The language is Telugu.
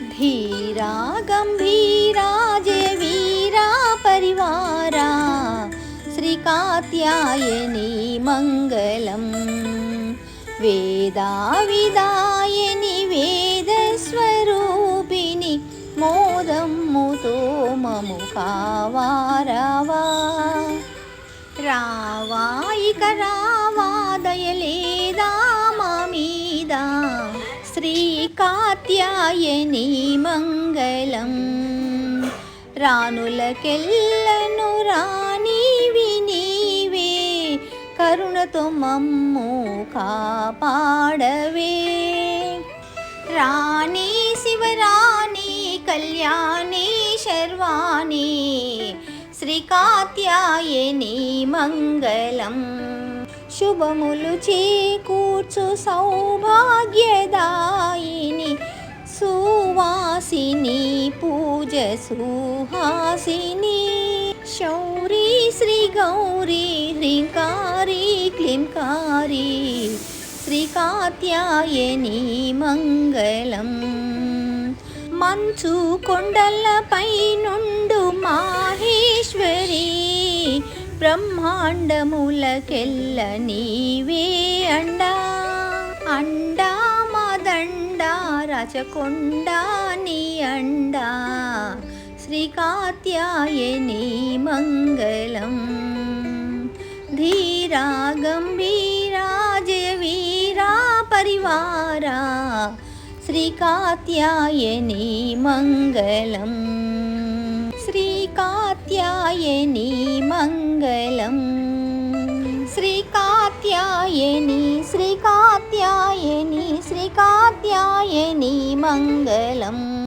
धीरा गम्भीरा जय वीरा परिवारा श्रीकात्यायनी मङ्गलम् वेदाविदायनि वेदस्वरूपिणि मोदं मुतो ममुखावा रावा रावायिकरा శ్రీ కాత్యాయని మంగళం. రానులకెల్లను రానివి నీవే కరుణతో మమ్ము కాపాడవే. రాణి శివరాణి కళ్యాణి శర్వాణి శ్రీకాత్యాయని మంగళం. శుభములు చేకు చూచు సౌభాగ్యదాయిని సువాసిని పూజ సుహాసిని. శౌరీ శ్రీ గౌరీ హ్రీంకారీ శ్రీ శ్రీకాత్యాయని మంగళం. మంచు కొండలపై నుండు బ్రహ్మాండములకెల్ల నీవే అండా. అండా మదండా రచకొండా నీ అండా. శ్రీకాత్యాయని మంగళం. ధీరా గంభీరా జయ వీరా పరివారా శ్రీకాత్యాయని మంగళం. आयनी मङ्गलम् श्रीकात्यायनी श्रीकात्यायनी श्रीकात्यायनी मङ्गलम्